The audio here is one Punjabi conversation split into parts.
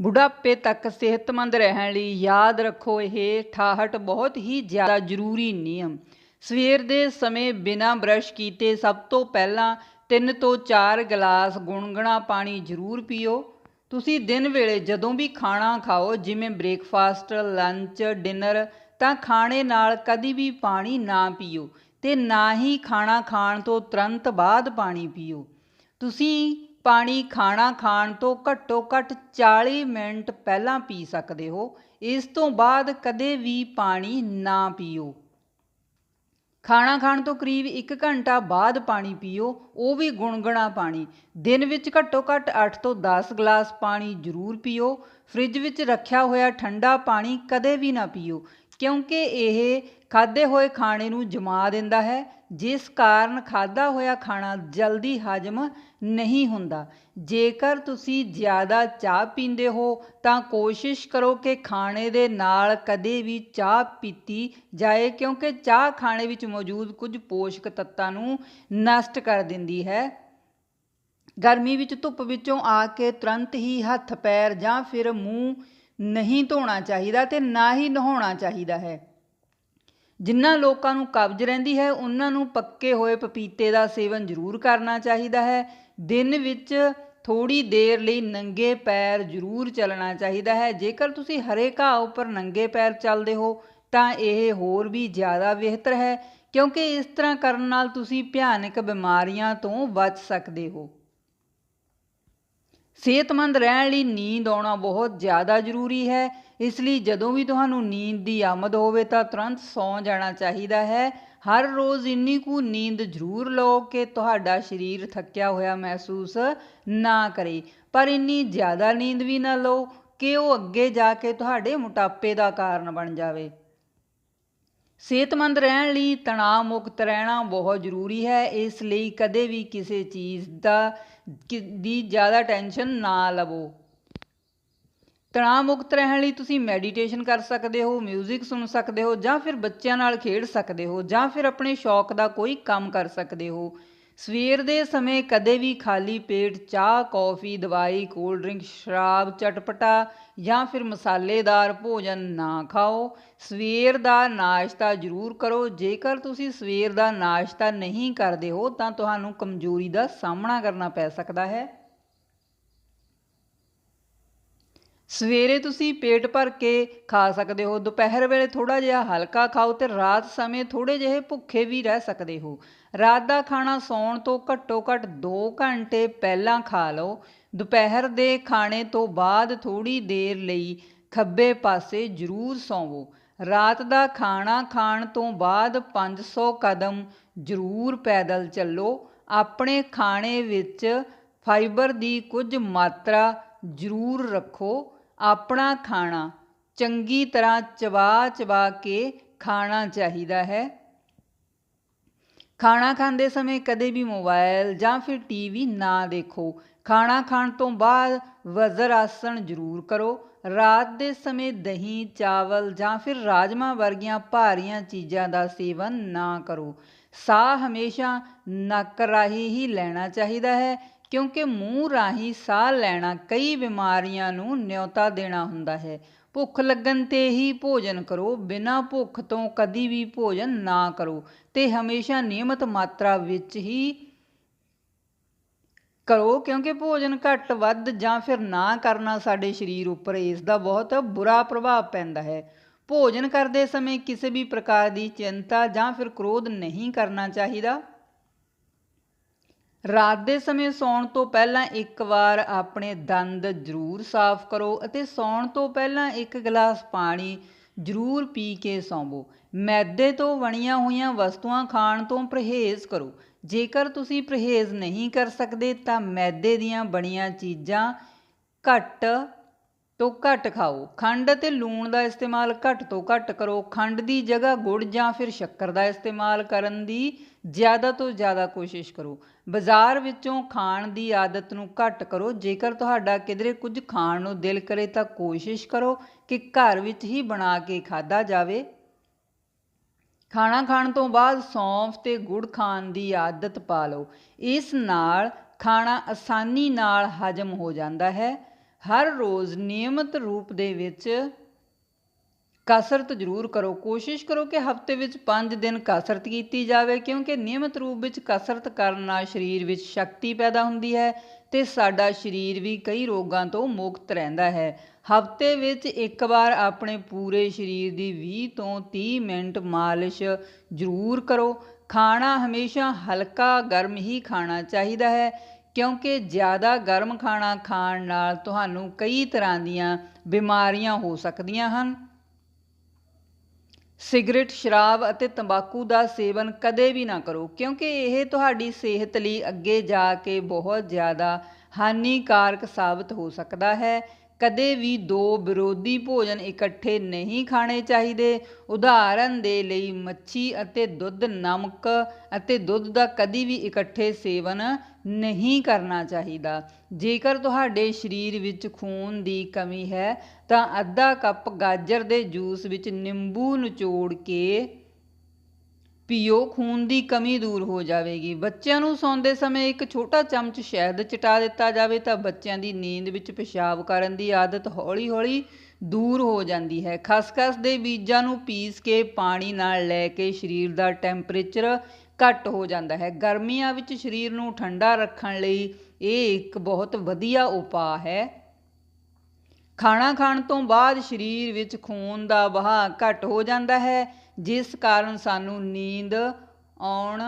ਬੁਢਾਪੇ ਤੱਕ ਸਿਹਤਮੰਦ ਰਹਿਣ ਲਈ ਯਾਦ ਰੱਖੋ ਇਹ 68 ਬਹੁਤ ਹੀ ਜ਼ਿਆਦਾ ਜ਼ਰੂਰੀ ਨਿਯਮ। ਸਵੇਰ ਦੇ ਸਮੇਂ ਬਿਨਾਂ ਬਰਸ਼ ਕੀਤੇ ਸਭ ਤੋਂ ਪਹਿਲਾਂ 3 ਤੋਂ 4 ਗਲਾਸ ਗੁਣਗੁਣਾ ਪਾਣੀ ਜ਼ਰੂਰ ਪੀਓ। ਤੁਸੀਂ ਦਿਨ ਵੇਲੇ ਜਦੋਂ ਵੀ ਖਾਣਾ ਖਾਓ, ਜਿਵੇਂ ਬ੍ਰੇਕਫਾਸਟ, ਲੰਚ, ਡਿਨਰ, ਤਾਂ ਖਾਣੇ ਨਾਲ ਕਦੀ ਵੀ ਪਾਣੀ ਨਾ ਪੀਓ ਤੇ ਨਾ ਹੀ ਖਾਣਾ ਖਾਣ ਤੋਂ ਤੁਰੰਤ ਬਾਅਦ ਪਾਣੀ ਪੀਓ। ਤੁਸੀਂ ਪਾਣੀ ਖਾਣਾ ਖਾਣ ਤੋਂ ਘੱਟੋ ਘੱਟ 40 ਮਿੰਟ ਪਹਿਲਾਂ ਪੀ ਸਕਦੇ ਹੋ। ਇਸ ਤੋਂ ਬਾਅਦ ਕਦੇ ਵੀ ਪਾਣੀ ਨਾ ਪੀਓ। ਖਾਣਾ ਖਾਣ ਤੋਂ ਕਰੀਬ 1 ਘੰਟਾ ਬਾਅਦ ਪਾਣੀ ਪੀਓ, ਉਹ ਵੀ ਗੁਣਗੁਣਾ ਪਾਣੀ। ਦਿਨ ਵਿੱਚ ਘੱਟੋ ਘੱਟ 8 ਤੋਂ 10 ਗਲਾਸ ਪਾਣੀ ਜ਼ਰੂਰ ਪੀਓ। ਫ੍ਰਿਜ ਵਿੱਚ ਰੱਖਿਆ ਹੋਇਆ ਠੰਡਾ ਪਾਣੀ ਕਦੇ ਵੀ ਨਾ ਪੀਓ, ਕਿਉਂਕਿ ਇਹ ਖਾਦੇ ਹੋਏ ਖਾਣੇ ਨੂੰ ਜਮਾ ਦਿੰਦਾ ਹੈ। ਜਿਸ ਕਾਰਨ ਖਾਦਾ ਹੋਇਆ ਖਾਣਾ ਜਲਦੀ ਹਜਮ ਨਹੀਂ ਹੁੰਦਾ। ਜੇਕਰ ਤੁਸੀਂ ਜ਼ਿਆਦਾ ਚਾਹ ਪੀਂਦੇ ਹੋ, ਤਾਂ ਕੋਸ਼ਿਸ਼ ਕਰੋ ਕਿ ਖਾਣੇ ਦੇ ਨਾਲ ਕਦੇ ਵੀ ਚਾਹ ਪੀਤੀ ਜਾਏ, ਕਿਉਂਕਿ ਚਾਹ ਖਾਣੇ ਵਿੱਚ ਮੌਜੂਦ ਕੁਝ ਪੋਸ਼ਕ ਤੱਤਾਂ ਨੂੰ ਨਸ਼ਟ ਕਰ ਦਿੰਦੀ ਹੈ। ਗਰਮੀ ਵਿੱਚ ਧੁੱਪ ਵਿੱਚੋਂ ਆ ਕੇ ਤੁਰੰਤ ਹੀ ਹੱਥ ਪੈਰ ਜਾਂ ਫਿਰ ਮੂੰਹ ਨਹੀਂ ਧੋਣਾ ਚਾਹੀਦਾ ਤੇ ਨਾ ਹੀ ਨਹਾਉਣਾ ਚਾਹੀਦਾ ਹੈ। ਜਿਨ੍ਹਾਂ ਲੋਕਾਂ ਨੂੰ ਕਬਜ਼ ਰਹਿੰਦੀ ਹੈ, ਉਹਨਾਂ ਨੂੰ ਪੱਕੇ ਹੋਏ ਪਪੀਤੇ ਦਾ ਸੇਵਨ ਜ਼ਰੂਰ ਕਰਨਾ ਚਾਹੀਦਾ ਹੈ। ਦਿਨ ਵਿੱਚ ਥੋੜੀ ਦੇਰ ਲਈ ਨੰਗੇ ਪੈਰ ਜ਼ਰੂਰ ਚੱਲਣਾ ਚਾਹੀਦਾ ਹੈ। ਜੇਕਰ ਤੁਸੀਂ ਹਰੇ ਘਾਹ ਉੱਪਰ ਨੰਗੇ ਪੈਰ ਚੱਲਦੇ ਹੋ, ਤਾਂ ਇਹ ਹੋਰ ਵੀ ਜ਼ਿਆਦਾ ਬਿਹਤਰ ਹੈ, ਕਿਉਂਕਿ ਇਸ ਤਰ੍ਹਾਂ ਕਰਨ ਨਾਲ ਤੁਸੀਂ ਭਿਆਨਕ ਬਿਮਾਰੀਆਂ ਤੋਂ ਬਚ ਸਕਦੇ ਹੋ। ਸਿਹਤਮੰਦ ਰਹਿਣ ਲਈ ਨੀਂਦ ਆਉਣਾ ਬਹੁਤ ਜ਼ਿਆਦਾ ਜ਼ਰੂਰੀ ਹੈ। ਇਸ ਲਈ ਜਦੋਂ ਵੀ ਤੁਹਾਨੂੰ ਨੀਂਦ ਦੀ ਆਮਦ ਹੋਵੇ ਤਾਂ ਤੁਰੰਤ ਸੌਂ ਜਾਣਾ ਚਾਹੀਦਾ ਹੈ। ਹਰ ਰੋਜ਼ ਇੰਨੀ ਕੁ ਨੀਂਦ ਜ਼ਰੂਰ ਲਓ ਕਿ ਤੁਹਾਡਾ ਸਰੀਰ ਥੱਕਿਆ ਹੋਇਆ ਮਹਿਸੂਸ ਨਾ ਕਰੇ। ਪਰ ਇੰਨੀ ਜ਼ਿਆਦਾ ਨੀਂਦ ਵੀ ਨਾ ਲਓ ਕਿ ਉਹ ਅੱਗੇ ਜਾ ਕੇ ਤੁਹਾਡੇ ਮੋਟਾਪੇ ਦਾ ਕਾਰਨ ਬਣ ਜਾਵੇ। ਸਿਹਤਮੰਦ ਰਹਿਣ ਲਈ ਤਣਾਅ ਮੁਕਤ ਰਹਿਣਾ ਬਹੁਤ ਜ਼ਰੂਰੀ ਹੈ। ਇਸ ਲਈ ਕਦੇ ਵੀ ਕਿਸੇ ਚੀਜ਼ ਦਾ ਦੀ ਜ਼ਿਆਦਾ ਟੈਨਸ਼ਨ ਨਾ ਲਵੋ। ਤਣਾਅ ਮੁਕਤ ਰਹਿਣ ਲਈ ਤੁਸੀਂ ਮੈਡੀਟੇਸ਼ਨ ਕਰ ਸਕਦੇ ਹੋ 뮤직 ਸੁਣ ਸਕਦੇ ਹੋ ਜਾਂ ਫਿਰ ਬੱਚਿਆਂ ਨਾਲ ਖੇਡ ਸਕਦੇ ਹੋ ਜਾਂ ਫਿਰ ਆਪਣੇ ਸ਼ੌਕ ਦਾ ਕੋਈ ਕੰਮ ਕਰ ਸਕਦੇ ਹੋ। ਸਵੇਰ ਦੇ ਸਮੇਂ ਕਦੇ ਵੀ ਖਾਲੀ ਪੇਟ ਚਾਹ, ਕੌਫੀ, ਦਵਾਈ ਕੋਲਡ ਡਰਿੰਕ ਸ਼ਰਾਬ, ਚਟਪਟਾ ਜਾਂ ਫਿਰ ਮਸਾਲੇਦਾਰ ਭੋਜਨ ਨਾ ਖਾਓ। ਸਵੇਰ ਦਾ ਨਾਸ਼ਤਾ ਜ਼ਰੂਰ ਕਰੋ। ਜੇਕਰ ਤੁਸੀਂ ਸਵੇਰ ਦਾ ਨਾਸ਼ਤਾ ਨਹੀਂ ਕਰਦੇ ਹੋ, ਤਾਂ ਤੁਹਾਨੂੰ ਕਮਜ਼ੋਰੀ ਦਾ ਸਾਹਮਣਾ ਕਰਨਾ ਪੈ ਸਕਦਾ ਹੈ। ਸਵੇਰੇ ਤੁਸੀਂ ਪੇਟ ਭਰ ਕੇ ਖਾ ਸਕਦੇ ਹੋ। ਦੁਪਹਿਰ ਵੇਲੇ ਥੋੜਾ ਜਿਹਾ ਹਲਕਾ ਖਾਓ ਤੇ ਰਾਤ ਸਮੇਂ ਥੋੜੇ ਜਿਹੇ ਭੁੱਖੇ ਵੀ ਰਹਿ ਸਕਦੇ ਹੋ। ਰਾਤ ਦਾ ਖਾਣਾ ਸੌਣ ਤੋਂ ਘੱਟੋ ਘੱਟ 2 ਘੰਟੇ ਪਹਿਲਾਂ ਖਾ ਲਓ। ਦੁਪਹਿਰ ਦੇ ਖਾਣੇ ਤੋਂ ਬਾਅਦ ਥੋੜੀ ਦੇਰ ਲਈ ਖੱਬੇ ਪਾਸੇ ਜ਼ਰੂਰ ਸੌਵੋ। ਰਾਤ ਦਾ ਖਾਣਾ ਖਾਣ ਤੋਂ ਬਾਅਦ 500 ਕਦਮ ਜ਼ਰੂਰ ਪੈਦਲ ਚੱਲੋ। ਆਪਣੇ ਖਾਣੇ ਵਿੱਚ ਫਾਈਬਰ ਦੀ ਕੁਝ ਮਾਤਰਾ ਜ਼ਰੂਰ ਰੱਖੋ। ਆਪਣਾ ਖਾਣਾ ਚੰਗੀ ਤਰ੍ਹਾਂ ਚਬਾ ਚਬਾ ਕੇ ਖਾਣਾ ਚਾਹੀਦਾ ਹੈ। ਖਾਣਾ ਖਾਂਦੇ ਸਮੇਂ ਕਦੇ ਵੀ ਮੋਬਾਈਲ ਜਾਂ ਫਿਰ ਟੀਵੀ ਨਾ ਦੇਖੋ। ਖਾਣਾ ਖਾਣ ਤੋਂ ਬਾਅਦ ਵਜ਼ਰ ਆਸਣ ਜ਼ਰੂਰ ਕਰੋ। ਰਾਤ ਦੇ ਸਮੇਂ ਦਹੀਂ, ਚਾਵਲ ਜਾਂ ਫਿਰ ਰਾਜਮਾ ਵਰਗੀਆਂ ਭਾਰੀਆਂ ਚੀਜ਼ਾਂ ਦਾ ਸੇਵਨ ਨਾ ਕਰੋ। ਸਾਹ ਹਮੇਸ਼ਾ ਨੱਕ ਰਾਹੀਂ ਹੀ ਲੈਣਾ ਚਾਹੀਦਾ ਹੈ, ਕਿਉਂਕਿ ਮੂੰਹ ਰਾਹੀਂ ਸਾਹ ਲੈਣਾ ਕਈ ਬਿਮਾਰੀਆਂ ਨੂੰ ਨਿਉਤਾ ਦੇਣਾ ਹੁੰਦਾ ਹੈ। ਭੁੱਖ ਲੱਗਣ ਤੇ ਹੀ ਭੋਜਨ ਕਰੋ, ਬਿਨਾਂ ਭੁੱਖ ਤੋਂ ਕਦੀ ਵੀ ਭੋਜਨ ਨਾ ਕਰੋ। ਤੇ ਹਮੇਸ਼ਾ ਨਿਯਮਤ ਮਾਤਰਾ ਵਿੱਚ ਹੀ ਕਰੋ, ਕਿਉਂਕਿ ਭੋਜਨ ਘੱਟ ਵੱਧ ਜਾਂ ਫਿਰ ਨਾ ਕਰਨਾ ਸਾਡੇ ਸਰੀਰ ਉੱਪਰ ਇਸ ਦਾ ਬਹੁਤ ਬੁਰਾ ਪ੍ਰਭਾਵ ਪੈਂਦਾ ਹੈ। ਭੋਜਨ ਕਰਦੇ ਸਮੇਂ ਕਿਸੇ ਵੀ ਪ੍ਰਕਾਰ ਦੀ ਚਿੰਤਾ ਜਾਂ ਫਿਰ ਕ੍ਰੋਧ ਨਹੀਂ ਕਰਨਾ ਚਾਹੀਦਾ। ਰਾਤ ਦੇ ਸਮੇਂ ਸੌਣ ਤੋਂ ਪਹਿਲਾਂ ਇੱਕ ਵਾਰ ਆਪਣੇ ਦੰਦ ਜ਼ਰੂਰ ਸਾਫ਼ ਕਰੋ ਅਤੇ ਸੌਣ ਤੋਂ ਪਹਿਲਾਂ ਇੱਕ ਗਲਾਸ ਪਾਣੀ ਜ਼ਰੂਰ ਪੀ ਕੇ ਸੌਂਵੋ। ਮੈਦੇ ਤੋਂ ਬਣੀਆਂ ਹੋਈਆਂ ਵਸਤੂਆਂ ਖਾਣ ਤੋਂ ਪਰਹੇਜ਼ ਕਰੋ। ਜੇਕਰ ਤੁਸੀਂ ਪਰਹੇਜ਼ ਨਹੀਂ ਕਰ ਸਕਦੇ ਤਾਂ ਮੈਦੇ ਦੀਆਂ ਬਣੀਆਂ ਚੀਜ਼ਾਂ ਘੱਟ ਤੋਂ ਘੱਟ ਖਾਓ। ਖੰਡ ਅਤੇ ਲੂਣ ਦਾ ਇਸਤੇਮਾਲ ਘੱਟ ਤੋਂ ਘੱਟ ਕਰੋ। ਖੰਡ ਦੀ ਜਗ੍ਹਾ ਗੁੜ ਜਾਂ ਫਿਰ ਸ਼ੱਕਰ ਦਾ ਇਸਤੇਮਾਲ ਕਰਨ ਦੀ ਜ਼ਿਆਦਾ ਤੋਂ ਜ਼ਿਆਦਾ ਕੋਸ਼ਿਸ਼ ਕਰੋ। ਬਾਜ਼ਾਰ ਵਿੱਚੋਂ ਖਾਣ ਦੀ ਆਦਤ ਨੂੰ ਘੱਟ ਕਰੋ। ਜੇਕਰ ਤੁਹਾਡਾ ਕਿਧਰੇ ਕੁਝ ਖਾਣ ਨੂੰ ਦਿਲ ਕਰੇ ਤਾਂ ਕੋਸ਼ਿਸ਼ ਕਰੋ ਕਿ ਘਰ ਵਿੱਚ ਹੀ ਬਣਾ ਕੇ ਖਾਧਾ ਜਾਵੇ। ਖਾਣਾ ਖਾਣ ਤੋਂ ਬਾਅਦ ਸੌਂਫ ਤੇ ਗੁੜ ਖਾਣ ਦੀ ਆਦਤ ਪਾ ਲਓ। ਇਸ ਨਾਲ ਖਾਣਾ ਆਸਾਨੀ ਨਾਲ ਹਜਮ ਹੋ ਜਾਂਦਾ ਹੈ। ਹਰ ਰੋਜ਼ ਨਿਯਮਿਤ ਰੂਪ ਦੇ ਵਿੱਚ ਕਸਰਤ ਜ਼ਰੂਰ ਕਰੋ। ਕੋਸ਼ਿਸ਼ ਕਰੋ ਕਿ ਹਫ਼ਤੇ ਵਿੱਚ 5 ਦਿਨ ਕਸਰਤ ਕੀਤੀ ਜਾਵੇ, ਕਿਉਂਕਿ ਨਿਯਮਿਤ ਰੂਪ ਵਿੱਚ ਕਸਰਤ ਕਰਨ ਨਾਲ ਸਰੀਰ ਵਿੱਚ ਸ਼ਕਤੀ ਪੈਦਾ ਹੁੰਦੀ ਹੈ ਤੇ ਸਾਡਾ ਸਰੀਰ ਵੀ ਕਈ ਰੋਗਾਂ ਤੋਂ ਮੁਕਤ ਰਹਿੰਦਾ ਹੈ। ਹਫ਼ਤੇ ਵਿੱਚ ਇੱਕ ਵਾਰ ਆਪਣੇ ਪੂਰੇ ਸਰੀਰ ਦੀ 20 ਤੋਂ 30 ਮਿੰਟ ਮਾਲਿਸ਼ ਜ਼ਰੂਰ ਕਰੋ। ਖਾਣਾ ਹਮੇਸ਼ਾ ਹਲਕਾ ਗਰਮ ਹੀ ਖਾਣਾ ਚਾਹੀਦਾ ਹੈ, ਕਿਉਂਕਿ ਜ਼ਿਆਦਾ ਗਰਮ ਖਾਣਾ ਖਾਣ ਨਾਲ ਤੁਹਾਨੂੰ ਕਈ ਤਰ੍ਹਾਂ ਦੀਆਂ ਬਿਮਾਰੀਆਂ ਹੋ ਸਕਦੀਆਂ ਹਨ। ਸਿਗਰਟ, ਸ਼ਰਾਬ ਅਤੇ ਤੰਬਾਕੂ ਦਾ ਸੇਵਨ ਕਦੇ ਵੀ ਨਾ ਕਰੋ, ਕਿਉਂਕਿ ਇਹ ਤੁਹਾਡੀ ਸਿਹਤ ਲਈ ਅੱਗੇ ਜਾ ਕੇ ਬਹੁਤ ਜ਼ਿਆਦਾ ਹਾਨੀਕਾਰਕ ਸਾਬਤ ਹੋ ਸਕਦਾ ਹੈ। ਕਦੇ ਵੀ ਦੋ ਵਿਰੋਧੀ ਭੋਜਨ ਇਕੱਠੇ ਨਹੀਂ ਖਾਣੇ ਚਾਹੀਦੇ। ਉਦਾਹਰਨ ਦੇ ਲਈ ਮੱਛੀ ਅਤੇ ਦੁੱਧ, ਨਮਕ ਅਤੇ ਦੁੱਧ ਦਾ ਕਦੀ ਵੀ ਇਕੱਠੇ ਸੇਵਨ ਨਹੀਂ ਕਰਨਾ ਚਾਹੀਦਾ। ਜੇਕਰ ਤੁਹਾਡੇ ਸਰੀਰ ਵਿੱਚ ਖੂਨ ਦੀ ਕਮੀ ਹੈ, ਤਾਂ ਅੱਧਾ ਕੱਪ ਗਾਜਰ ਦੇ ਜੂਸ ਵਿੱਚ ਨਿੰਬੂ ਨਿਚੋੜ ਕੇ ਪੀਓ ਖੂਨ ਦੀ ਕਮੀ ਦੂਰ ਹੋ ਜਾਵੇਗੀ। ਬੱਚਿਆਂ ਨੂੰ ਸੌਂਦੇ ਸਮੇਂ ਇੱਕ ਛੋਟਾ ਚਮਚ ਸ਼ਹਿਦ ਚਟਾ ਦਿੱਤਾ ਜਾਵੇ ਤਾਂ ਬੱਚਿਆਂ ਦੀ ਨੀਂਦ ਵਿੱਚ ਪਿਸ਼ਾਬ ਕਰਨ ਦੀ ਆਦਤ ਹੌਲੀ-ਹੌਲੀ ਦੂਰ ਹੋ ਜਾਂਦੀ ਹੈ। ਖਸਖਸ ਦੇ ਬੀਜਾਂ ਨੂੰ ਪੀਸ ਕੇ ਪਾਣੀ ਨਾਲ ਲੈ ਕੇ ਸਰੀਰ ਦਾ ਟੈਂਪਰੇਚਰ ਘੱਟ ਹੋ ਜਾਂਦਾ ਹੈ। ਗਰਮੀਆਂ ਵਿੱਚ ਸਰੀਰ ਨੂੰ ਠੰਡਾ ਰੱਖਣ ਲਈ ਇਹ ਇੱਕ ਬਹੁਤ ਵਧੀਆ ਉਪਾਅ ਹੈ। ਖਾਣਾ ਖਾਣ ਤੋਂ ਬਾਅਦ ਸਰੀਰ ਵਿੱਚ ਖੂਨ ਦਾ ਵਹਾਅ ਘੱਟ ਹੋ ਜਾਂਦਾ ਹੈ। ਜਿਸ ਕਾਰਨ ਸਾਨੂੰ ਨੀਂਦ ਆਉਣ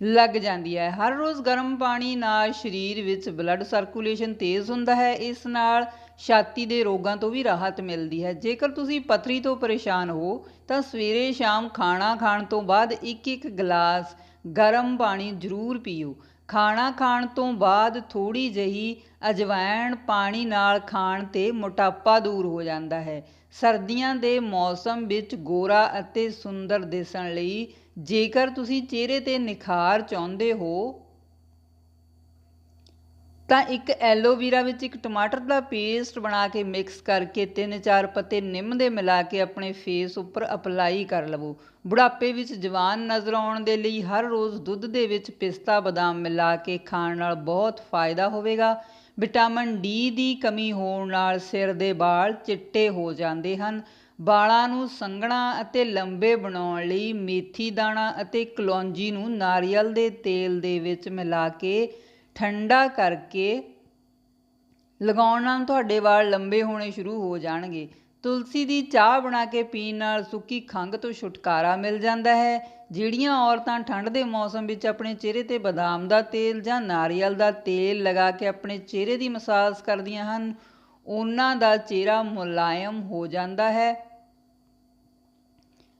ਲੱਗ ਜਾਂਦੀ ਹੈ। ਹਰ ਰੋਜ਼ ਗਰਮ ਪਾਣੀ ਨਾਲ ਸਰੀਰ ਵਿੱਚ ਬਲੱਡ ਸਰਕੂਲੇਸ਼ਨ ਤੇਜ਼ ਹੁੰਦਾ ਹੈ। ਇਸ ਨਾਲ ਛਾਤੀ ਦੇ ਰੋਗਾਂ ਤੋਂ ਵੀ ਰਾਹਤ ਮਿਲਦੀ ਹੈ। ਜੇਕਰ ਤੁਸੀਂ ਪਥਰੀ ਤੋਂ ਪਰੇਸ਼ਾਨ ਹੋ, ਤਾਂ ਸਵੇਰੇ ਸ਼ਾਮ ਖਾਣਾ ਖਾਣ ਤੋਂ ਬਾਅਦ ਇੱਕ ਇੱਕ ਗਲਾਸ ਗਰਮ ਪਾਣੀ ਜ਼ਰੂਰ ਪੀਓ। ਖਾਣਾ ਖਾਣ ਤੋਂ ਬਾਅਦ ਥੋੜ੍ਹੀ ਜਿਹੀ ਅਜਵਾਇਣ ਪਾਣੀ ਨਾਲ ਖਾਣ ਤੇ ਮੋਟਾਪਾ ਦੂਰ ਹੋ ਜਾਂਦਾ ਹੈ। ਸਰਦੀਆਂ ਦੇ ਮੌਸਮ ਵਿੱਚ ਗੋਰਾ ਅਤੇ ਸੁੰਦਰ ਦਿਸਣ ਲਈ ਜੇਕਰ ਤੁਸੀਂ ਚਿਹਰੇ ਤੇ ਨਿਖਾਰ ਚਾਹੁੰਦੇ ਹੋ ਤਾਂ ਇੱਕ ਐਲੋਵੀਰਾ ਵਿੱਚ ਇੱਕ ਟਮਾਟਰ ਦਾ ਪੇਸਟ ਬਣਾ ਕੇ ਮਿਕਸ ਕਰਕੇ ਤਿੰਨ ਚਾਰ ਪੱਤੇ ਨਿੰਮ ਦੇ ਮਿਲਾ ਕੇ ਆਪਣੇ ਫੇਸ ਉੱਪਰ ਅਪਲਾਈ ਕਰ ਲਵੋ। ਬੁਢਾਪੇ ਵਿੱਚ ਜਵਾਨ ਨਜ਼ਰ ਆਉਣ ਦੇ ਲਈ ਹਰ ਰੋਜ਼ ਦੁੱਧ ਦੇ ਵਿੱਚ ਪਿਸਤਾ ਬਦਾਮ ਮਿਲਾ ਕੇ ਖਾਣ ਨਾਲ ਬਹੁਤ ਫਾਇਦਾ ਹੋਵੇਗਾ। ਵਿਟਾਮਿਨ ਡੀ ਦੀ ਕਮੀ ਹੋਣ ਨਾਲ ਸਿਰ ਦੇ ਵਾਲ ਚਿੱਟੇ ਹੋ ਜਾਂਦੇ ਹਨ। ਵਾਲਾਂ ਨੂੰ ਸੰਘਣਾ ਅਤੇ ਲੰਬੇ ਬਣਾਉਣ ਲਈ ਮੇਥੀ ਦਾਣਾ ਅਤੇ ਕਲੌਂਜੀ ਨੂੰ ਨਾਰੀਅਲ ਦੇ ਤੇਲ ਦੇ ਵਿੱਚ ਮਿਲਾ ਕੇ ਠੰਡਾ ਕਰਕੇ ਲਗਾਉਣ ਨਾਲ ਤੁਹਾਡੇ ਵਾਲ ਲੰਬੇ ਹੋਣੇ ਸ਼ੁਰੂ ਹੋ ਜਾਣਗੇ। ਤੁਲਸੀ ਦੀ ਚਾਹ ਬਣਾ ਕੇ ਪੀਣ ਨਾਲ ਸੁੱਕੀ ਖੰਘ ਤੋਂ ਛੁਟਕਾਰਾ ਮਿਲ ਜਾਂਦਾ ਹੈ। ਜਿਹੜੀਆਂ ਔਰਤਾਂ ਠੰਡ ਦੇ ਮੌਸਮ ਵਿੱਚ ਆਪਣੇ ਚਿਹਰੇ ਤੇ ਬਦਾਮ ਦਾ ਤੇਲ ਜਾਂ ਨਾਰੀਅਲ ਦਾ ਤੇਲ ਲਗਾ ਕੇ ਆਪਣੇ ਚਿਹਰੇ ਦੀ ਮਸਾਜ ਕਰਦੀਆਂ ਹਨ, ਉਹਨਾਂ ਦਾ ਚਿਹਰਾ ਮੁਲਾਇਮ ਹੋ ਜਾਂਦਾ ਹੈ।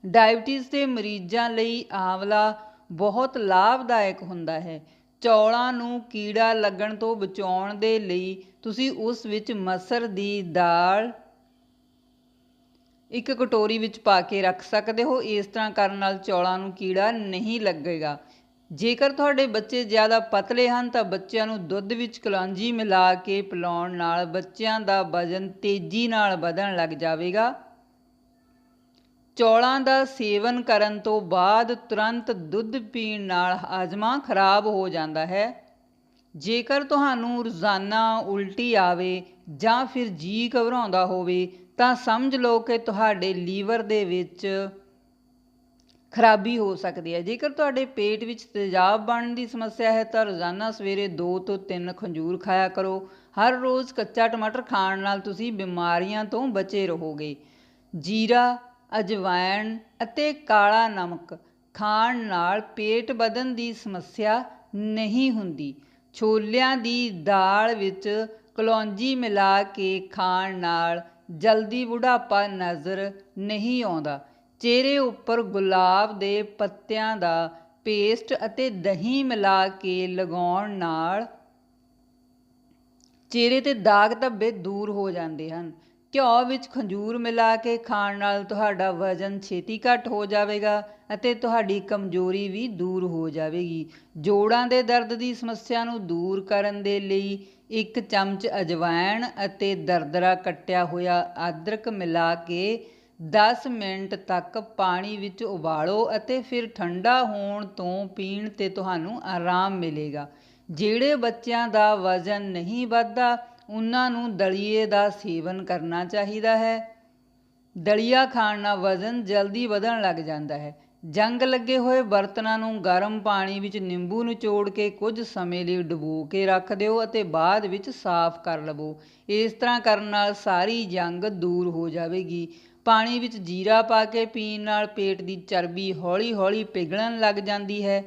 ਡਾਇਬਟੀਜ਼ ਦੇ ਮਰੀਜ਼ਾਂ ਲਈ ਆਂਵਲਾ ਬਹੁਤ ਲਾਭਦਾਇਕ ਹੁੰਦਾ ਹੈ। ਚੌਲਾਂ ਨੂੰ ਕੀੜਾ ਲੱਗਣ ਤੋਂ ਬਚਾਉਣ ਦੇ ਲਈ ਤੁਸੀਂ ਉਸ ਵਿੱਚ ਮਸਰ ਦੀ ਦਾਲ ਇੱਕ ਕਟੋਰੀ ਵਿੱਚ ਪਾ ਕੇ ਰੱਖ ਸਕਦੇ ਹੋ। ਇਸ ਤਰ੍ਹਾਂ ਕਰਨ ਨਾਲ ਚੌਲਾਂ ਨੂੰ ਕੀੜਾ ਨਹੀਂ ਲੱਗੇਗਾ। ਜੇਕਰ ਤੁਹਾਡੇ ਬੱਚੇ ਜ਼ਿਆਦਾ ਪਤਲੇ ਹਨ ਤਾਂ ਬੱਚਿਆਂ ਨੂੰ ਦੁੱਧ ਵਿੱਚ ਕਲਾਂਜੀ ਮਿਲਾ ਕੇ ਪਿਲਾਉਣ ਨਾਲ ਬੱਚਿਆਂ ਦਾ ਵਜ਼ਨ ਤੇਜ਼ੀ ਨਾਲ ਵਧਣ ਲੱਗ ਜਾਵੇਗਾ। ਚੌਲਾਂ ਦਾ ਸੇਵਨ ਕਰਨ ਤੋਂ ਬਾਅਦ ਤੁਰੰਤ ਦੁੱਧ ਪੀਣ ਨਾਲ ਹਾਜ਼ਮਾ ਖਰਾਬ ਹੋ ਜਾਂਦਾ ਹੈ। ਜੇਕਰ ਤੁਹਾਨੂੰ ਰੋਜ਼ਾਨਾ ਉਲਟੀ ਆਵੇ ਜਾਂ ਫਿਰ ਜੀ ਘਬਰਾਉਂਦਾ ਹੋਵੇ, ਤਾਂ ਸਮਝ ਲਓ ਕਿ ਤੁਹਾਡੇ ਲੀਵਰ ਦੇ ਵਿੱਚ ਖਰਾਬੀ ਹੋ ਸਕਦੀ ਹੈ। ਜੇਕਰ ਤੁਹਾਡੇ ਪੇਟ ਵਿੱਚ ਤੇਜ਼ਾਬ ਬਣਨ ਦੀ ਸਮੱਸਿਆ ਹੈ, ਤਾਂ ਰੋਜ਼ਾਨਾ ਸਵੇਰੇ 2 ਤੋਂ 3 ਖੰਜੂਰ ਖਾਇਆ ਕਰੋ। ਹਰ ਰੋਜ਼ ਕੱਚਾ ਟਮਾਟਰ ਖਾਣ ਨਾਲ ਤੁਸੀਂ ਬਿਮਾਰੀਆਂ ਤੋਂ ਬਚੇ ਰਹੋਗੇ। ਜੀਰਾ ਅਜਵਾਇਣ ਅਤੇ ਕਾਲਾ ਨਮਕ ਖਾਣ ਨਾਲ ਪੇਟ ਵਧਣ ਦੀ ਸਮੱਸਿਆ ਨਹੀਂ ਹੁੰਦੀ। ਛੋਲਿਆਂ ਦੀ ਦਾਲ ਵਿੱਚ ਕਲੌਂਜੀ ਮਿਲਾ ਕੇ ਖਾਣ ਨਾਲ ਜਲਦੀ ਬੁਢਾਪਾ ਨਜ਼ਰ ਨਹੀਂ ਆਉਂਦਾ। ਚਿਹਰੇ ਉੱਪਰ ਗੁਲਾਬ ਦੇ ਪੱਤਿਆਂ ਦਾ ਪੇਸਟ ਅਤੇ ਦਹੀਂ ਮਿਲਾ ਕੇ ਲਗਾਉਣ ਨਾਲ ਚਿਹਰੇ ਤੇ ਦਾਗ ਧੱਬੇ ਦੂਰ ਹੋ ਜਾਂਦੇ ਹਨ। ਘਿਓ ਵਿੱਚ ਖੰਜੂਰ ਮਿਲਾ ਕੇ ਖਾਣ ਨਾਲ ਤੁਹਾਡਾ ਵਜ਼ਨ ਛੇਤੀ ਘੱਟ ਹੋ ਜਾਵੇਗਾ ਅਤੇ ਤੁਹਾਡੀ ਕਮਜ਼ੋਰੀ ਵੀ ਦੂਰ ਹੋ ਜਾਵੇਗੀ। ਜੋੜਾਂ ਦੇ ਦਰਦ ਦੀ ਸਮੱਸਿਆ ਨੂੰ ਦੂਰ ਕਰਨ ਦੇ ਲਈ ਇੱਕ ਚਮਚ ਅਜਵਾਇਣ ਅਤੇ ਦਰਦਰਾ ਕੱਟਿਆ ਹੋਇਆ ਅਦਰਕ ਮਿਲਾ ਕੇ 10 ਮਿੰਟ ਤੱਕ ਪਾਣੀ ਵਿੱਚ ਉਬਾਲੋ ਅਤੇ ਫਿਰ ਠੰਡਾ ਹੋਣ ਤੋਂ ਪੀਣ ਤੇ ਤੁਹਾਨੂੰ ਆਰਾਮ ਮਿਲੇਗਾ। ਜਿਹੜੇ ਬੱਚਿਆਂ ਦਾ ਵਜ਼ਨ ਨਹੀਂ ਵੱਧਦਾ ਉਹਨਾਂ ਨੂੰ ਦਲੀਏ ਦਾ ਸੇਵਨ ਕਰਨਾ ਚਾਹੀਦਾ ਹੈ। ਦਲੀਆ ਖਾਣ ਨਾਲ ਵਜ਼ਨ ਜਲਦੀ ਵਧਣ ਲੱਗ ਜਾਂਦਾ ਹੈ। ਜੰਗ ਲੱਗੇ ਹੋਏ ਬਰਤਨਾਂ ਨੂੰ ਗਰਮ ਪਾਣੀ ਵਿੱਚ ਨਿੰਬੂ ਨਿਚੋੜ ਕੇ ਕੁਝ ਸਮੇਂ ਲਈ ਡੁਬੋ ਕੇ ਰੱਖ ਦਿਓ ਅਤੇ ਬਾਅਦ ਵਿੱਚ ਸਾਫ਼ ਕਰ ਲਵੋ। ਇਸ ਤਰ੍ਹਾਂ ਕਰਨ ਨਾਲ ਸਾਰੀ ਜੰਗ ਦੂਰ ਹੋ ਜਾਵੇਗੀ। ਪਾਣੀ ਵਿੱਚ ਜੀਰਾ ਪਾ ਕੇ ਪੀਣ ਨਾਲ ਪੇਟ ਦੀ ਚਰਬੀ ਹੌਲੀ-ਹੌਲੀ ਪਿਘਲਣ ਲੱਗ ਜਾਂਦੀ ਹੈ।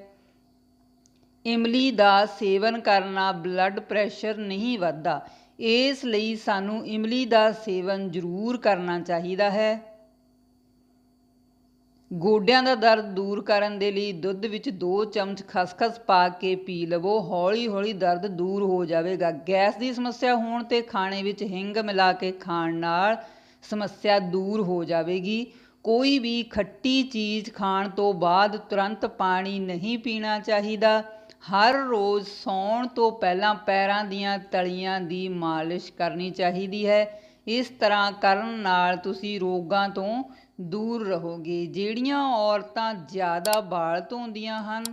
ਇਮਲੀ ਦਾ ਸੇਵਨ ਕਰਨਾ ਬਲੱਡ ਪ੍ਰੈਸ਼ਰ ਨਹੀਂ ਵੱਧਦਾ। ਇਸ ਲਈ ਸਾਨੂੰ ਇਮਲੀ ਦਾ ਸੇਵਨ ਜ਼ਰੂਰ ਕਰਨਾ ਚਾਹੀਦਾ ਹੈ। ਗੋਡਿਆਂ ਦਾ ਦਰਦ ਦੂਰ ਕਰਨ ਦੇ ਲਈ ਦੁੱਧ ਵਿੱਚ 2 ਚਮਚ ਖਸਖਸ ਪਾ ਕੇ ਪੀ ਲਵੋ। ਹੌਲੀ-ਹੌਲੀ ਦਰਦ ਦੂਰ ਹੋ ਜਾਵੇਗਾ। ਗੈਸ ਦੀ ਸਮੱਸਿਆ ਹੋਣ ਤੇ ਖਾਣੇ ਵਿੱਚ ਹਿੰਗ ਮਿਲਾ ਕੇ ਖਾਣ ਨਾਲ ਸਮੱਸਿਆ ਦੂਰ ਹੋ ਜਾਵੇਗੀ। ਕੋਈ ਵੀ ਖੱਟੀ ਚੀਜ਼ ਖਾਣ ਤੋਂ ਬਾਅਦ ਤੁਰੰਤ ਪਾਣੀ ਨਹੀਂ ਪੀਣਾ ਚਾਹੀਦਾ। ਹਰ ਰੋਜ਼ ਸੌਣ ਤੋਂ ਪਹਿਲਾਂ ਪੈਰਾਂ ਦੀਆਂ ਤਲੀਆਂ ਦੀ ਮਾਲਿਸ਼ ਕਰਨੀ ਚਾਹੀਦੀ ਹੈ। ਇਸ ਤਰ੍ਹਾਂ ਕਰਨ ਨਾਲ ਤੁਸੀਂ ਰੋਗਾਂ ਤੋਂ ਦੂਰ ਰਹੋਗੇ, ਜਿਹੜੀਆਂ ਔਰਤਾਂ ਜ਼ਿਆਦਾ ਵਾਲ ਧੋਂਦੀਆਂ ਹਨ।